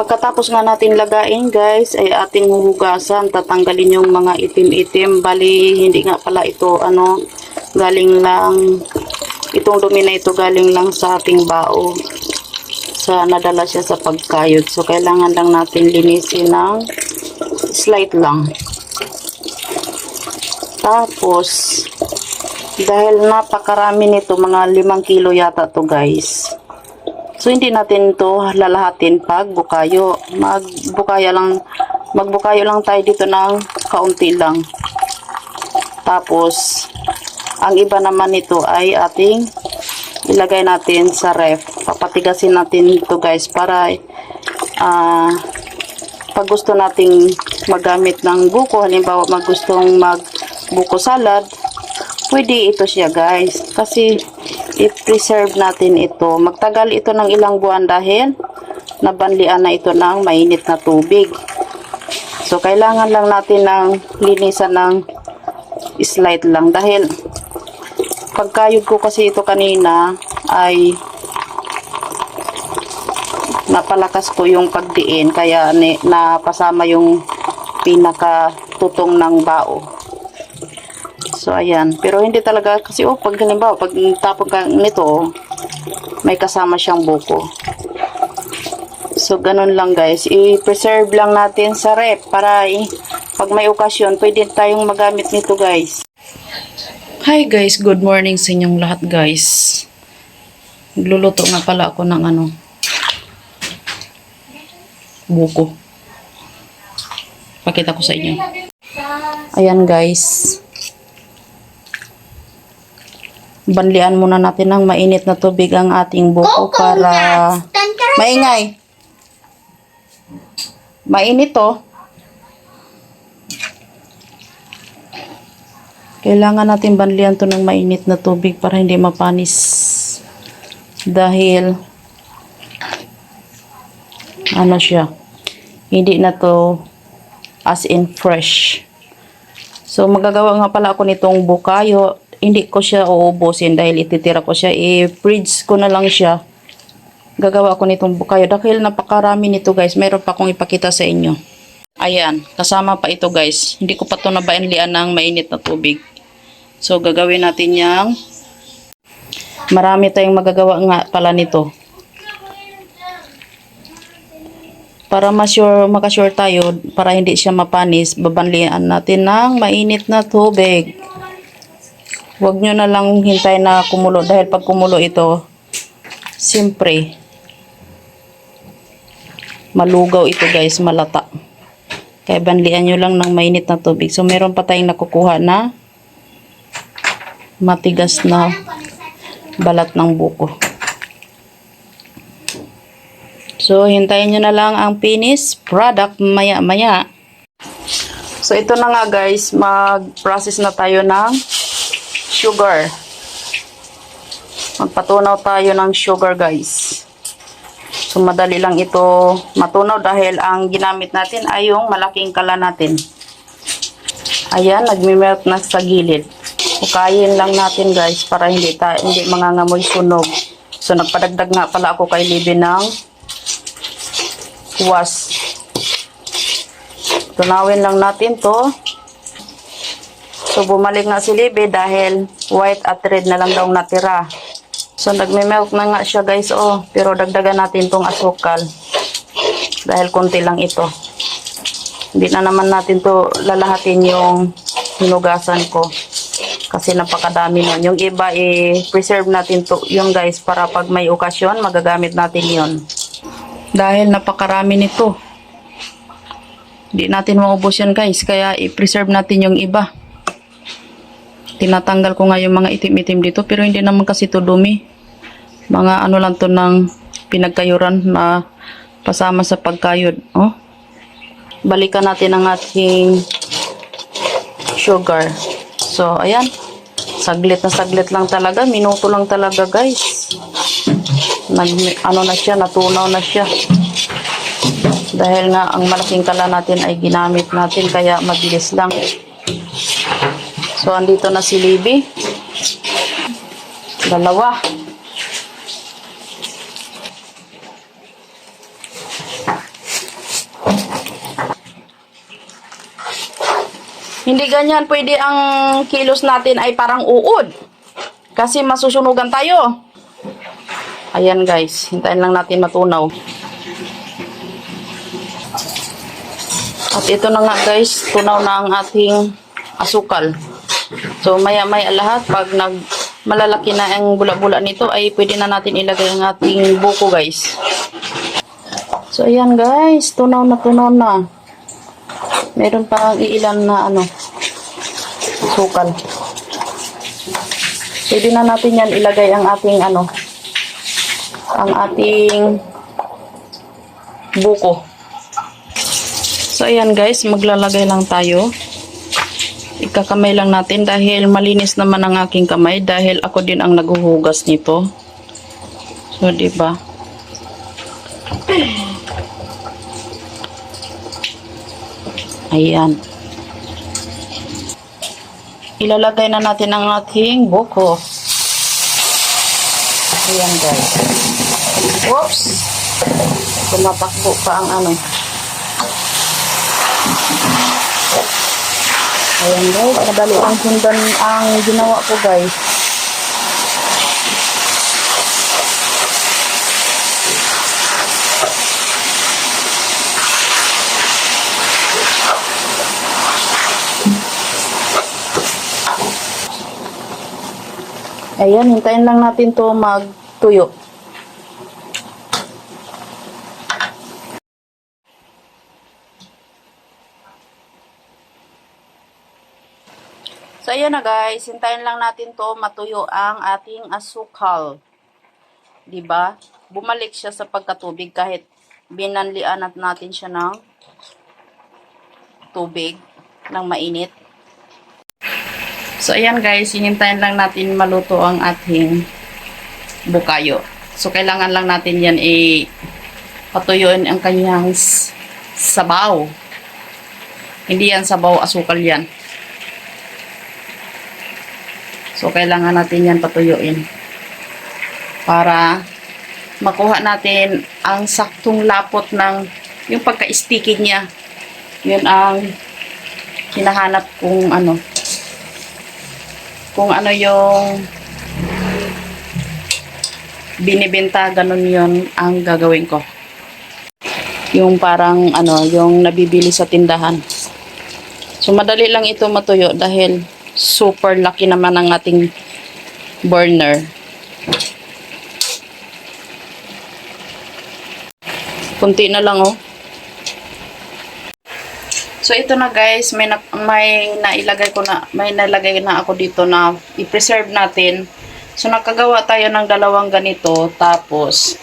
Pagkatapos nga natin lagain guys, ay ating huhugasan. Tatanggalin yung mga itim-itim. Bali, hindi nga pala ito ano, galing lang, itong dumi na ito galing lang sa ating bao. Sa nadala siya sa pagkayod. So, kailangan lang natin linisin ng slight lang. Tapos, dahil napakarami nito, mga limang kilo yata to guys. So, hindi natin to lalahatin pag bukayo. Magbukaya lang, magbukayo lang tayo dito ng kaunti lang. Tapos, ang iba naman nito ay ating ilagay natin sa ref. Papatigasin natin ito guys para ah pag gusto nating magamit ng buko, halimbawa mag gustong mag buko salad, pwede ito siya guys. Kasi i-preserve natin ito. Magtagal ito ng ilang buwan dahil nabanlian na ito ng mainit na tubig. So, kailangan lang natin ng linisan ng slide lang dahil pagkayod ko kasi ito kanina ay napalakas ko yung pagdiin kaya ni, napasama yung pinaka tutong ng bao. So, ayan. Pero hindi talaga, kasi oh, pag halimbawa, pag tapon ka nito, may kasama siyang buko. So, ganun lang guys. I-preserve lang natin sa rep para eh, pag may okasyon, pwede tayong magamit nito guys. Hi guys, good morning sa inyong lahat guys. Nagluluto nga pala ako ng ano, buko. Pakita ko sa inyo. Ayan guys. Banlian muna natin ng mainit na tubig ang ating buko para maingay. Mainit to. Kailangan natin banlian to ng mainit na tubig para hindi mapanis. Dahil ano siya, hindi na to as in fresh. So, magagawa nga pala ako nitong bukayo. Hindi ko siya uubusin dahil ititira ko siya. I-fridge ko na lang siya. Gagawa ko nitong bukayo. Dahil napakarami nito guys. Mayroon pa akong ipakita sa inyo. Ayan. Kasama pa ito guys. Hindi ko pa ito nabainlian ng mainit na tubig. So, gagawin natin yang marami tayong magagawa nga pala nito. Para ma-sure, makasure tayo, para hindi siya mapanis, babanlian natin ng mainit na tubig. Huwag nyo na lang hintay na kumulo dahil pag kumulo ito, siyempre, malugaw ito guys, malata. Kaya banlian nyo lang ng mainit na tubig. So, meron pa tayong nakukuha na matigas na balat ng buko. So, hintayin nyo na lang ang finished product maya-maya. So, ito na nga guys, mag-process na tayo ng sugar. Magpatunaw tayo ng sugar guys. So, madali lang ito matunaw dahil ang ginamit natin ay yung malaking kala natin. Ayan, nagme-melt na sa gilid. Hukayin lang natin guys para hindi, ta hindi mangangamoy sunog. So, nagpadagdag nga pala ako kay Libby ng was. Tunawin lang natin to. So, bumalik nga si Libby dahil white at red na lang daw natira. So, nagme-melt na nga siya guys, oh. Pero dagdagan natin tong asukal. Dahil konti lang ito. Hindi na naman natin to lalahatin yung hinugasan ko. Kasi napakadami nun. Yung iba, i-preserve natin to yung guys para pag may okasyon, magagamit natin yon dahil napakarami nito. Hindi natin maubos yan guys. Kaya i-preserve natin yung iba. Tinatanggal ko nga yung mga itim-itim dito. Pero hindi naman kasi to dumi. Mga ano lang to ng pinagkayuran na pasama sa pagkayod. Oh. Balikan natin ang ating sugar. So, ayan. Saglit na saglit lang talaga. Minuto lang talaga guys nag ano na siya, natunaw na siya. Dahil nga ang malaking kala natin ay ginamit natin kaya mabilis lang. So, andito na si Libby. Dalawa. Hindi ganyan pwede ang kilos natin ay parang uod. Kasi masusunugan tayo. Ayan guys, hintayin lang natin matunaw. At ito na nga guys, tunaw na ang ating asukal. So maya maya lahat pag nag malalaki na ang bula-bula nito ay pwede na natin ilagay ang ating buko guys. So ayan guys, tunaw na tunaw na. Meron pa iilan na ano sukal. Pwede na natin yan ilagay ang ating ano ang ating buko. So ayan guys, maglalagay lang tayo. Ikakamay lang natin dahil malinis naman ang aking kamay dahil ako din ang naghuhugas nito. So, di ba? Ayan. Ilalagay na natin ang ating buko. Ayan guys. Whoops! Tumatakbo pa ang ano. Ayan guys, madali ang sundan ang ginawa ko guys. Ayan, hintayin lang natin to magtuyo. Na guys. Hintayin lang natin to matuyo ang ating asukal. 'Di ba? Bumalik siya sa pagkatubig kahit binanlian at natin siya ng tubig ng mainit. So, ayan guys. Hinintayin lang natin maluto ang ating bukayo. So, kailangan lang natin yan i patuyuin ang kanyang sabaw. Hindi yan sabaw, asukal yan. So, kailangan natin yan patuyuin. Para makuha natin ang saktong lapot ng yung pagka-sticky niya. Yun ang hinahanap kung ano. Kung ano yung binibenta, ganun yun ang gagawin ko. Yung parang ano, yung nabibili sa tindahan. So, madali lang ito matuyo dahil super laki naman ang ating burner. Kunti na lang oh. So ito na guys, may na, may nailagay ko na may nalagay na ako dito na i-preserve natin. So nakagawa tayo ng dalawang ganito tapos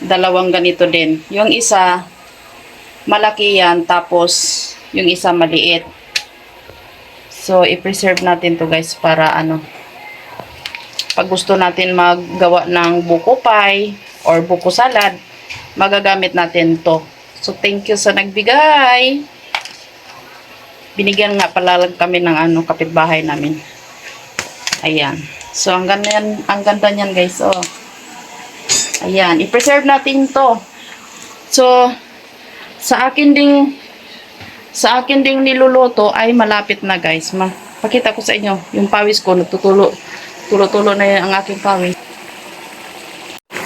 dalawang ganito din. Yung isa malaki yan tapos yung isa maliit. So, i-preserve natin to guys para ano, pag gusto natin maggawa ng buko pie or buko salad, magagamit natin to. So, thank you sa nagbigay. Binigyan nga pala kami ng ano, kapitbahay namin. Ayan. So, ang ganda yan, ang ganda niyan guys, oh. Ayan, i-preserve natin to. So, sa akin ding sa akin ding niluluto ay malapit na guys. Ma pakita ko sa inyo yung pawis ko nagtutulo tulo-tulo na yan ang aking pawis.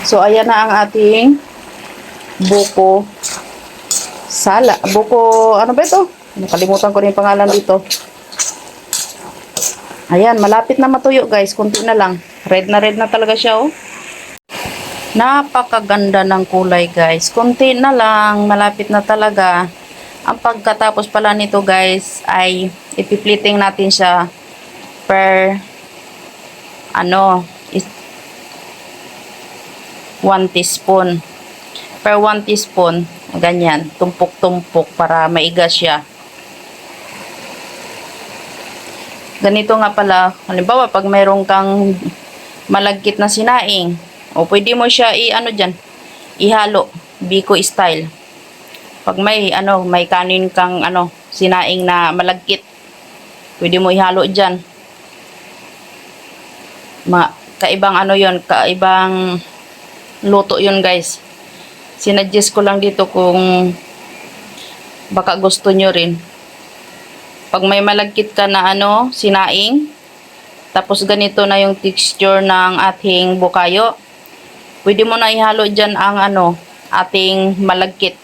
So ayan na ang ating buko sala. Buko ano ba ito? Nakalimutan ko na yung pangalan dito. Ayan, malapit na matuyo guys. Kunti na lang. Red na red na talaga siya oh. Napakaganda ng kulay guys. Kunti na lang. Malapit na talaga. Ang pagkatapos pala nito guys ay ipipliting natin siya per ano is 1 teaspoon. Per 1 teaspoon, ganyan, tumpok-tumpok para maiga siya. Ganito nga pala, halimbawa pag mayroon kang malagkit na sinaing, o pwede mo siya i-ano dyan, ihalo, biko style. Pag may ano, may kanin kang ano, sinaing na malagkit, pwede mo ihalo diyan. Ma kaibang ano 'yon, kaibang luto 'yon, guys. Sinadjust ko lang dito kung baka gusto nyo rin. Pag may malagkit ka na ano, sinaing, tapos ganito na yung texture ng ating bukayo, pwede mo na ihalo dyan ang ano, ating malagkit.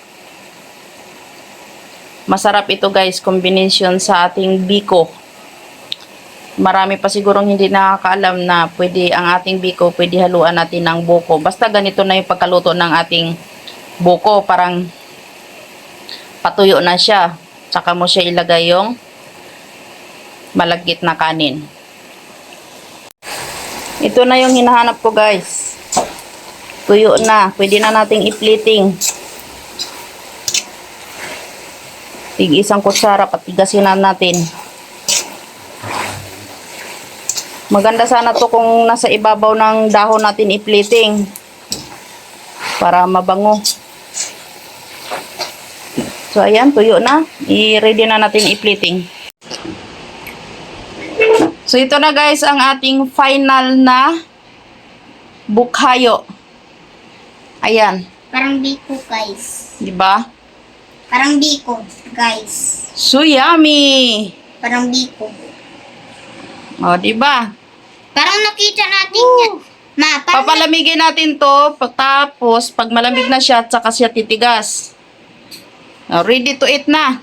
Masarap ito guys, combination sa ating biko. Marami pa sigurong hindi nakakaalam na pwede ang ating biko, pwede haluan natin ng buko. Basta ganito na yung pagkaluto ng ating buko, parang patuyo na siya. Tsaka mo siya ilagay yung malagkit na kanin. Ito na yung hinahanap ko guys. Tuyo na. Pwede na nating i-plating. Tig isang kutsara, patigasin na natin. Maganda sana to kung nasa ibabaw ng dahon natin i-plating. Para mabango. So ayan, tuyo na. I-ready na natin i-plating. So ito na guys ang ating final na bukhayo. Ayan, Parang biko, guys. 'di ba? Parang biko, guys. So yummy. Parang biko. O, 'di ba? Parang nakita natin yan. Ma, parang Papalamigin natin 'to, tapos pag malamig na siya, saka siya titigas. O, ready to eat na.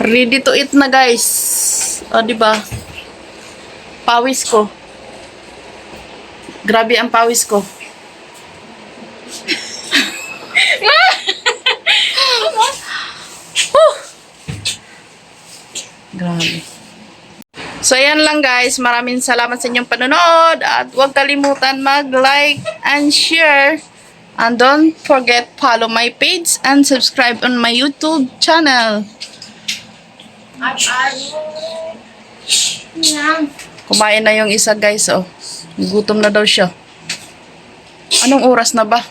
Ready to eat na, guys. O, 'di ba? Pawis ko. Grabe ang pawis ko. Whew. Grabe. So, ayan lang guys. Maraming salamat sa inyong panonood. At huwag kalimutan mag-like and share. And don't forget follow my page and subscribe on my YouTube channel. Kumain na yung isa guys, oh. Gutom na daw siya. Anong oras na ba?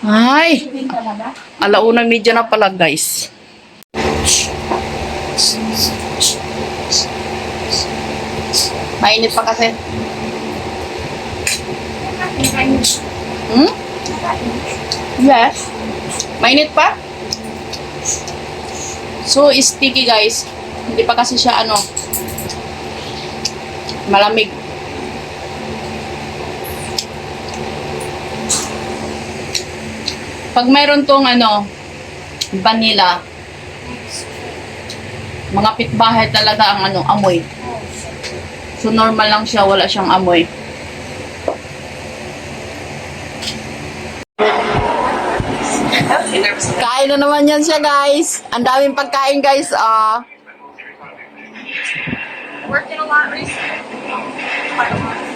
Ay! Alauna media na pala guys. Mainit pa kasi. Hmm? Yes. Mainit pa? So, sticky guys. Hindi pa kasi siya ano, malamig. Pag mayroon tong ano, vanilla, mga pitbahay talaga ang ano, amoy. So, normal lang siya, wala siyang amoy. Kain na naman yan siya, guys. Ang daming pagkain, guys. Ah, working a lot recently.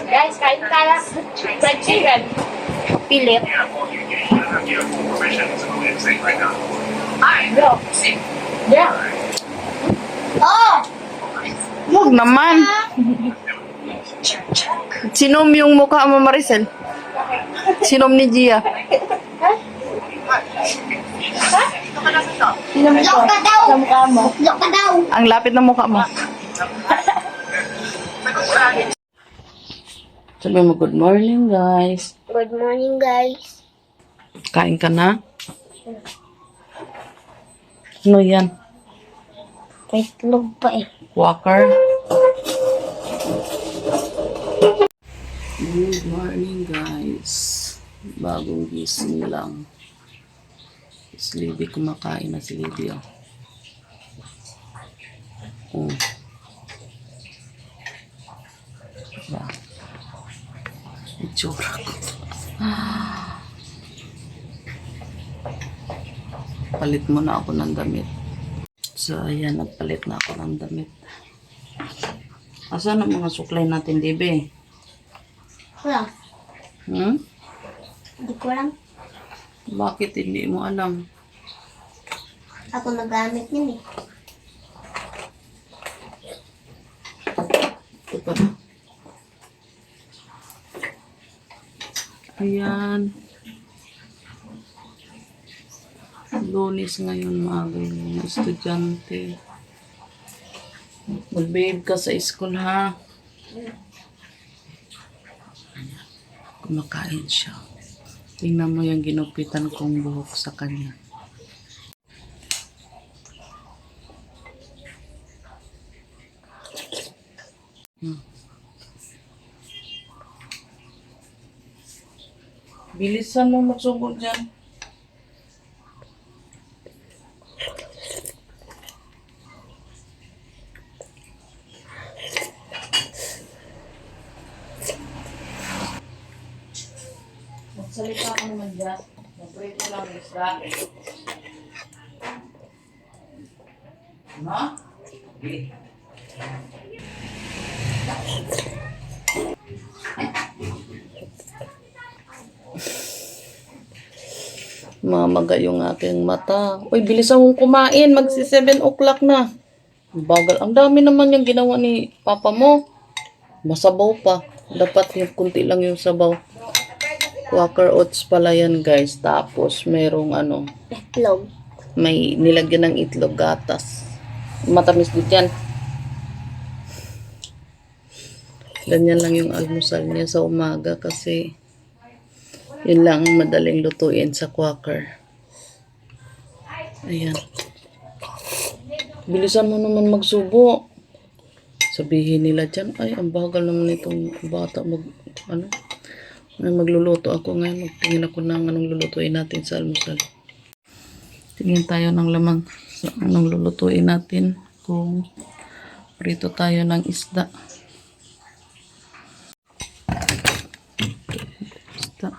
Guys, kain tayo. Fried chicken. Pilit. Yeah. Oh! Huwag naman. Sinom yung mukha mo, Maricel? Sinom ni Gia. Sinom Lock ka daw. Lock ka daw. Ang lapit ng mukha mo. Sabi mo, good morning, guys. Good morning, guys. Kain ka na? Ano yan? May tulog pa eh. Walker? Good morning, guys. Bagong gising lang. Si Libby kumakain na si Libby, oh. Oh. Itsura ko. Palit mo na ako ng damit. So, ayan, nagpalit na ako ng damit. Asan ang mga suklay natin, Dibe? Wala. Hmm? Hindi ko alam. Bakit hindi mo alam? Ako nagamit yun eh. Ito pa na. Ayan. Lunis ngayon maaga yung mga estudyante. Mag-behave ka sa school ha. Kumakain siya. Tingnan mo yung ginupitan kong buhok sa kanya. Bilisan mo magsugod dyan. Magsalita ka naman dyan. Magprito lang isda. No? Mamaga yung aking mata. Uy, bilis akong kumain. Magsi 7 o'clock na. Bagal. Ang dami naman yung ginawa ni papa mo. Masabaw pa. Dapat yung kunti lang yung sabaw. Quaker oats pala yan guys. Tapos merong ano, Itlog. may nilagyan ng itlog gatas. Matamis din yan. Ganyan lang yung almusal niya sa umaga kasi yun lang ang madaling lutuin sa quaker. Ayan. Bilisan mo naman magsubo. Sabihin nila dyan, ay, ang bagal naman itong bata mag, ano, magluluto ako ngayon. Magtingin ako ng anong lulutuin natin sa almusal. Tingin tayo ng lamang sa anong lulutuin natin kung prito tayo ng isda. Isda.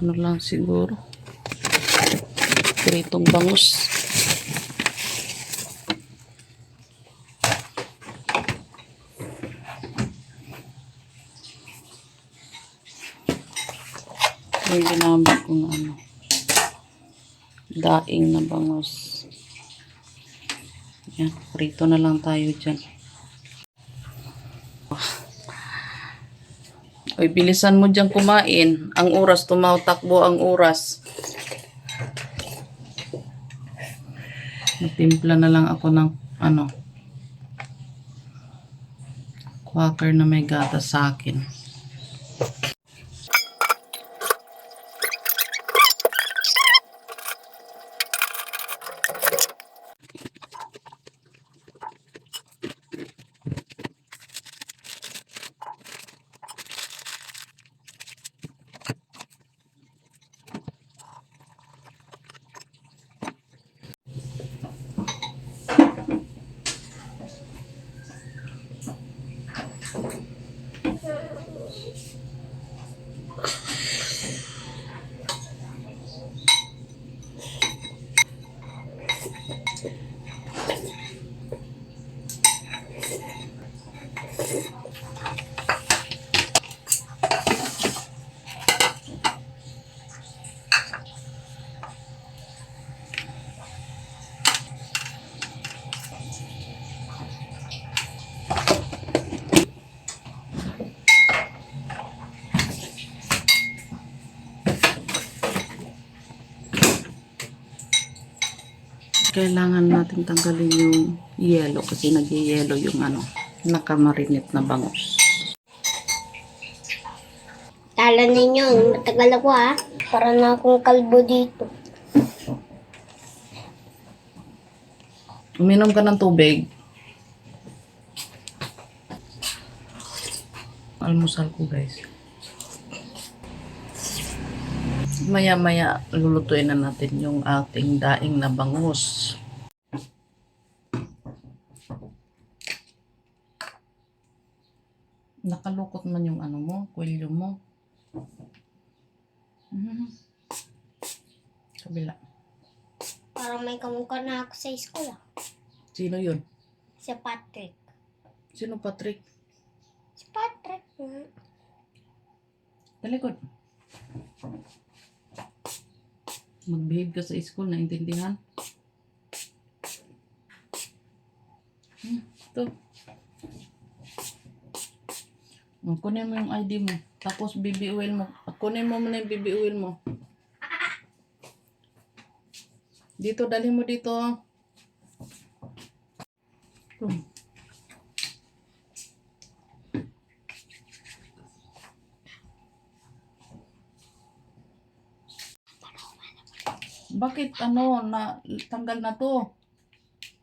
Ano lang siguro. Pritong bangus. May ginamit kong ano daing na bangus. Yan, prito na lang tayo dyan. Oy, bilisan mo dyan kumain. Ang oras, tumatakbo ang oras. Natimpla na lang ako ng ano, quaker na may gatas sa akin. Kailangan natin tanggalin yung yelo kasi nag-yelo yung ano, nakamarinate na bangus. Tala ninyo, matagal ako ha. Para na akong kalbo dito. Uminom ka ng tubig. Almusal ko guys. Maya-maya lulutuin na natin yung ating daing na bangus. Nakalukot man yung ano mo, kwelyo mo. Mhm. Kabila. Parang may kamukha na ako sa school ah. Sino yun? Si Patrick. Sino Patrick? Si Patrick. hmm. Talikod. Mag-behave ka sa school, naintindihan? Hmm, ito. Oh, Kunin mo yung ID mo. Tapos oil mo. Kunin mo muna yung oil mo. Dito, dalhin mo dito. Ito. Bakit ano, na tanggal na to?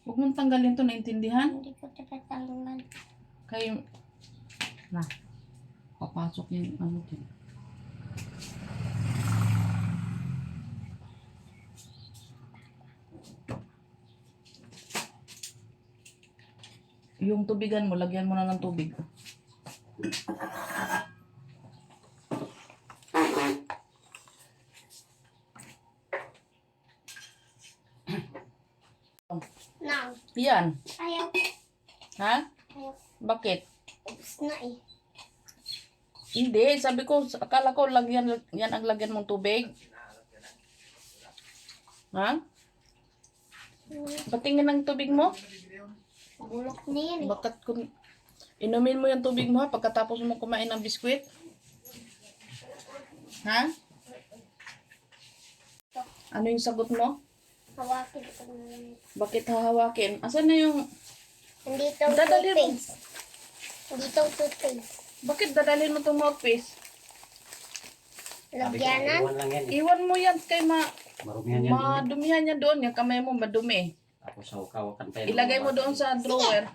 Huwag mong tanggalin to, naintindihan? Hindi ko tinatanggal. Kay, na, papasok yung ano din. Yung tubigan mo, lagyan mo na ng tubig. Yan. Ayaw. Ha? Ayaw. Bakit? Oops na eh. Hindi, sabi ko, akala ko lagyan, yan ang lagyan mong tubig. Ha? Patingin ng tubig mo? Bulok na yan eh. Bakit kung inumin mo yung tubig mo ha, pagkatapos mo kumain ng biskwit? Ha? Ano yung sagot mo? Hawakin ko. Bakit hahawakin? Asan na yung... Nandito ang toothpaste. Nandito ang toothpaste. Bakit dadalhin mo itong mouthpiece? Lagyanan. Iwan lang yan. eh. Iwan mo yan kay ma... Marumihan yan. Madumihan niya doon. Yung kamay mo madumi. Tapos sa kawakan pa yan. Ilagay mo doon sa drawer.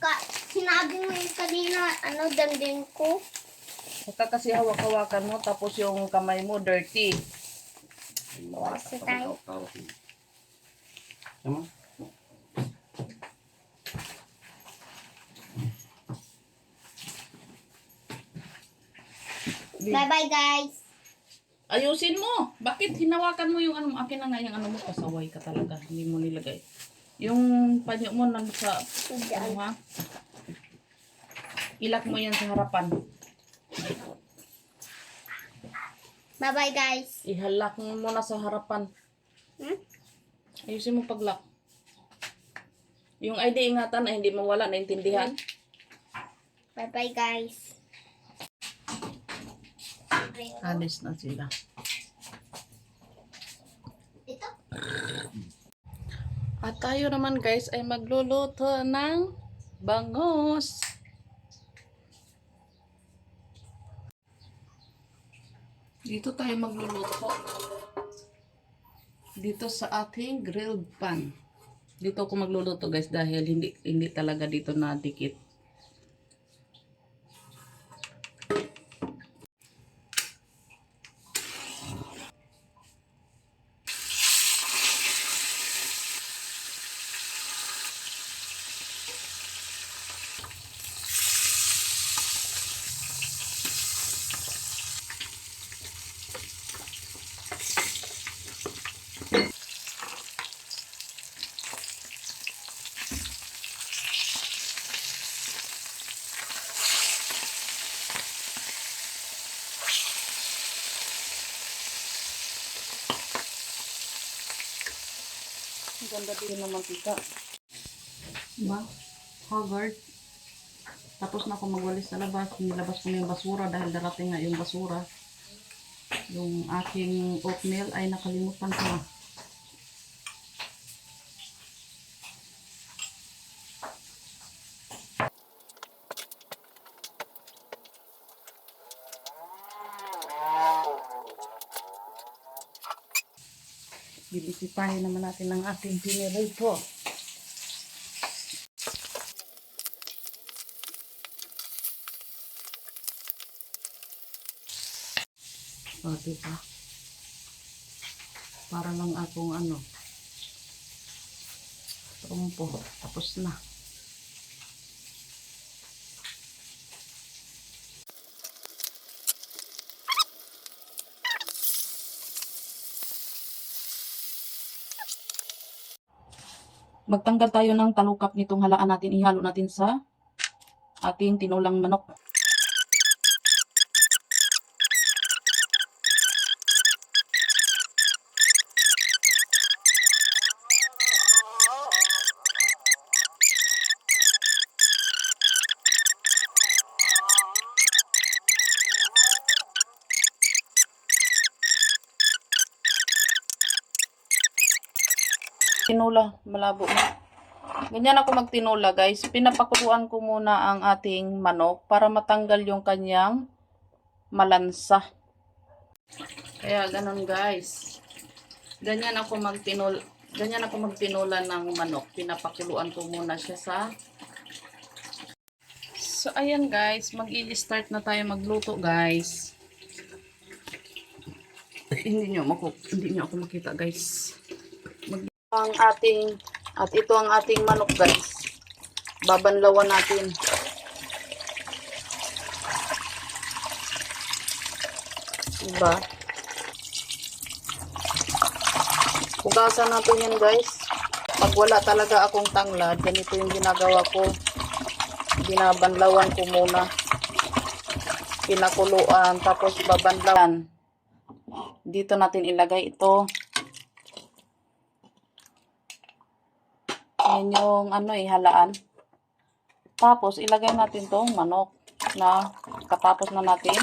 Ka, sinabi mo yung kanina, ano, dandin ko. Saka kasi hawak-hawakan mo tapos yung kamay mo dirty. Kasi tayo. Tama? Bye-bye, guys. Ayusin mo. Bakit hinawakan mo yung ano mo? Akin na nga yung ano mo. Pasaway ka talaga. Hindi mo nilagay. Yung panyo mo nang sa... Ano ha? Ilak mo yan sa harapan. Bye-bye, guys. Ihalak mo muna sa harapan. Hmm? Ayusin mo paglak. Yung ID ingatan na hindi mawala. Naintindihan? Bye-bye, guys. Alis na sila. Ito. At tayo naman guys ay magluluto ng bangos. Dito tayo magluluto. Dito sa ating grilled pan. Dito ako magluluto guys dahil hindi hindi talaga dito nadikit. Ang din ng mantika. Diba? Haggard. Tapos na ako magwalis sa labas. Nilabas ko na yung basura dahil darating nga yung basura. Yung aking oatmeal ay nakalimutan ko Bibisitahin naman natin ang ating piniril po. O, diba? Para lang akong ano, trumpo. Tapos na. Magtanggal tayo ng talukap nitong halaan natin. Ihalo natin sa ating tinulang manok. Tinula, malabo na. Ganyan ako magtinula guys. Pinapakuluan ko muna ang ating manok para matanggal yung kanyang malansa. Kaya ganun guys. Ganyan ako magtinula. Ganyan ako magtinula ng manok. Pinapakuluan ko muna siya sa So ayan guys, mag-i-start na tayo magluto guys. hindi nyo, maku hindi nyo ako makita guys. Ang ating, at ito ang ating manok guys. Babanlawan natin. Diba? Hugasan natin yan guys. Pag wala talaga akong tanglad, ganito yung ginagawa ko. Binabanlawan ko muna. Pinakuluan, tapos babanlawan. Dito natin ilagay ito. Yan yung ano eh, halaan. Tapos ilagay natin tong manok na katapos na natin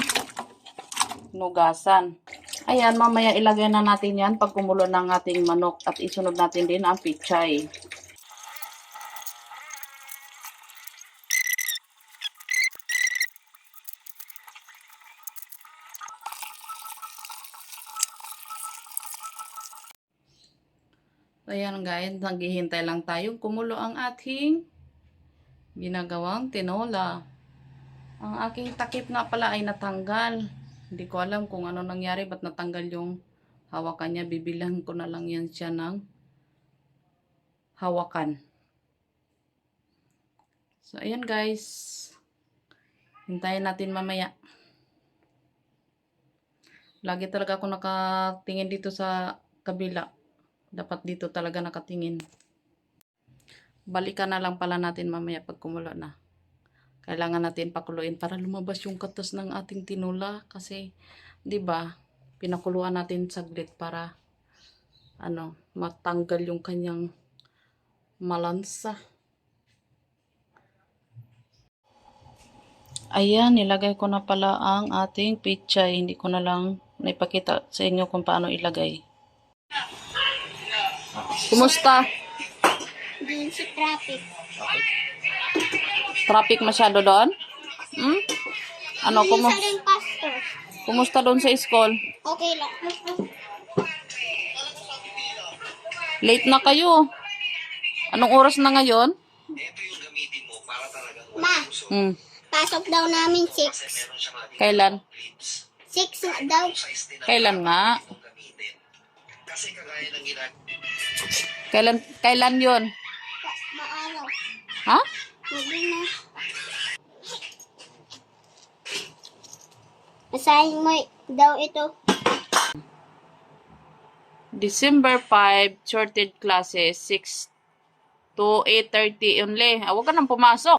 nugasan. Ayan, mamaya ilagay na natin yan pag kumulo ng ating manok at isunod natin din ang pichay. Ayan guys, naghihintay lang tayo kumulo ang ating ginagawang tinola. Ang aking takip nga pala ay natanggal. Hindi ko alam kung ano nangyari, ba't natanggal yung hawakan niya. Bibilang ko na lang yan siya ng hawakan. So, ayan guys. Hintayin natin mamaya. Lagi talaga ako nakatingin dito sa kabila. Dapat dito talaga nakatingin. Balikan na lang pala natin mamaya pag kumulo na. Kailangan natin pakuluin para lumabas yung katas ng ating tinula kasi 'di ba? Pinakuluan natin saglit para ano, matanggal yung kanyang malansa. Ayan, nilagay ko na pala ang ating pichay. Hindi ko na lang naipakita sa inyo kung paano ilagay. Kumusta? Doon sa traffic. Traffic masyado doon? Hmm? Ano, kumu kumusta doon sa school? Okay lang. Late na kayo. Anong oras na ngayon? Ma, Hmm. pasok daw namin 6. Kailan? 6 na daw. Kailan nga? Kailan, kailan yon? Maaraw. Ha? Hindi na. Basahin mo daw ito. December 5, shorted classes, 6 to 8.30 only. Ah, huwag ka nang pumasok.